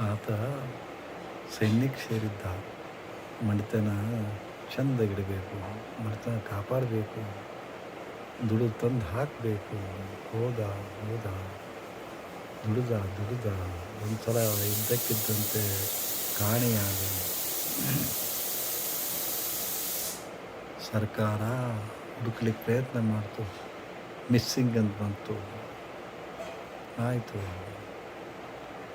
ಆತ ಸೈನ್ಯಕ್ಕೆ ಸೇರಿದ್ದ. ಮಣಿತನ ಚಂದಗಿಡಬೇಕು ಮಣಿತನ ಕಾಪಾಡಬೇಕು ದುಡಿದು ತಂದು ಹಾಕಬೇಕು. ಹೋದ ಹೋದ, ದುಡಿದ ದುಡಿದ. ಒಂದು ಸಲ ಇದ್ದಕ್ಕಿದ್ದಂತೆ ಕಾಣೆಯಾದ ಸರ್ಕಾರ ಹುಡುಕ್ಲಿಕ್ಕೆ ಪ್ರಯತ್ನ ಮಾಡ್ತು. ಮಿಸ್ಸಿಂಗ್ ಅಂತ ಬಂತು. ಆಯಿತು.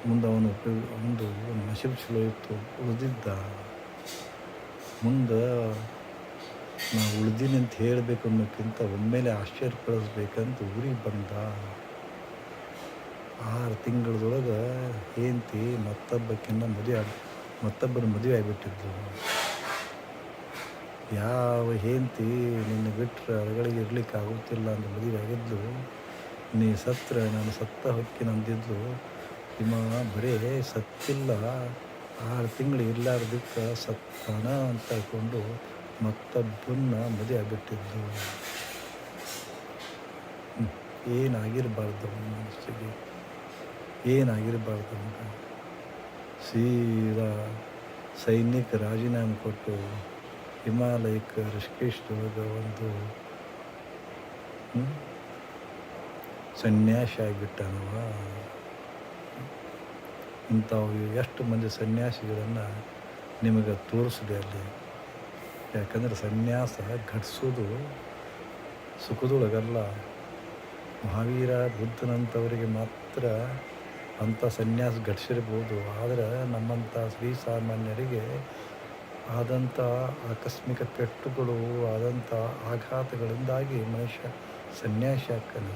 ಮುಂದೆ ಅವನು ಒಂದು ನಶೀಬ್ ಚಲೋ ಇತ್ತು ಉಳಿದಿದ್ದ ಮುಂದೆ ನಾವು ಉಳ್ದೀನಿ ಅಂತ ಹೇಳಬೇಕು ಅನ್ನೋಕ್ಕಿಂತ ಒಮ್ಮೆಲೆ ಆಶ್ಚರ್ಯ ಪಡಿಸ್ಬೇಕಂತ ಊರಿಗೆ ಬಂದ. ಆರು ತಿಂಗಳದೊಳಗೆ ಹೆಂಡ್ತಿ ಮತ್ತೊಬ್ಬಕ್ಕಿಂತ ಮದುವೆ ಆಗ ಮತ್ತೊಬ್ಬರು ಮದುವೆ ಆಗಿಬಿಟ್ಟಿದ್ಲು. ಯಾವ ಹೆಂಡ್ತಿ ನಿನ್ನ ಬಿಟ್ಟರೆ ಅಳಗಳಿಗೆ ಇರ್ಲಿಕ್ಕೆ ಆಗುತ್ತಿಲ್ಲ ಅಂತ ಮದುವೆ ಆಗಿದ್ದು ನೀ ಸತ್ರ, ನಾನು ಸತ್ತ ಹೊಕ್ಕಿ ಅಂದಿದ್ಲು ನಿಮ್ಮ ಬರೀ ಸತ್ತಿಲ್ಲ. ಆರು ತಿಂಗಳು ಇರ್ಲಾರ್ದಕ್ಕೆ ಸತ್ತಾನ ಅಂತ ಹೇಳ್ಕೊಂಡು ಮತ್ತೊಬ್ಬನ್ನ ಮದುವೆ ಆಗಿಬಿಟ್ಟಿದ್ದು. ಏನಾಗಿರಬಾರ್ದು ಮನಸ್ಸಿಗೆ? ಏನಾಗಿರಬಾರ್ದು ಅಂತ ಸೀದಾ ಸೈನಿಕ ರಾಜೀನಾಮೆ ಕೊಟ್ಟು ಹಿಮಾಲಯಕ್ಕೆ ಋಷಿಕೇಶ್ದೊಳಗೆ ಒಂದು ಸನ್ಯಾಸಿ ಆಗಿಬಿಟ್ಟನವ. ಇಂಥವು ಎಷ್ಟು ಮಂದಿ ಸನ್ಯಾಸಿಗಳನ್ನು ನಿಮಗೆ ತೋರಿಸಿದೆ ಅಲ್ಲಿ? ಯಾಕಂದ್ರೆ ಸನ್ಯಾಸ ಘಟಿಸೋದು ಸುಖದೊಳಗಲ್ಲ. ಮಹಾವೀರ ಬುದ್ಧನಂಥವರಿಗೆ ಮಾತ್ರ ಅಂಥ ಸನ್ಯಾಸ ಘಟಿಸಿರ್ಬೋದು. ಆದರೆ ನಮ್ಮಂಥ ಶ್ರೀ ಸಾಮಾನ್ಯರಿಗೆ ಆದಂಥ ಆಕಸ್ಮಿಕ ಪೆಟ್ಟುಗಳು, ಆದಂಥ ಆಘಾತಗಳಿಂದಾಗಿ ಮನುಷ್ಯ ಸನ್ಯಾಸಿ ಹಾಕಲ್ಲ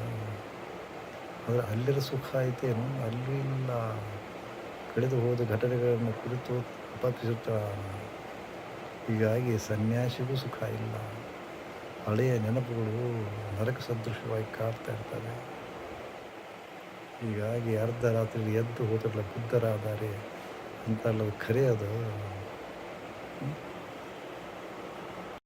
ಆದರೆ ಅಲ್ಲಿರೋ ಸುಖ ಐತೇನು? ಅಲ್ಲಿ ಇಲ್ಲ ಕಳೆದು ಹೋದ ಘಟನೆಗಳನ್ನು ಕುರಿತು ಅಪಕಿಸುತ್ತಾನೆ ಹೀಗಾಗಿ ಸನ್ಯಾಸಿಗೂ ಸುಖ ಇಲ್ಲ ಹಳೆಯ ನೆನಪುಗಳು ನರಕ ಸದೃಶವಾಗಿ ಕಾಡ್ತಾ ಇರ್ತವೆ ಹೀಗಾಗಿ ಅರ್ಧ ರಾತ್ರಿ ಎದ್ದು ಹೋದ್ರಲ್ಲ ಬುದ್ಧರಾದರೆ ಅಂತೆಲ್ಲ ಖರೆ ಅದು.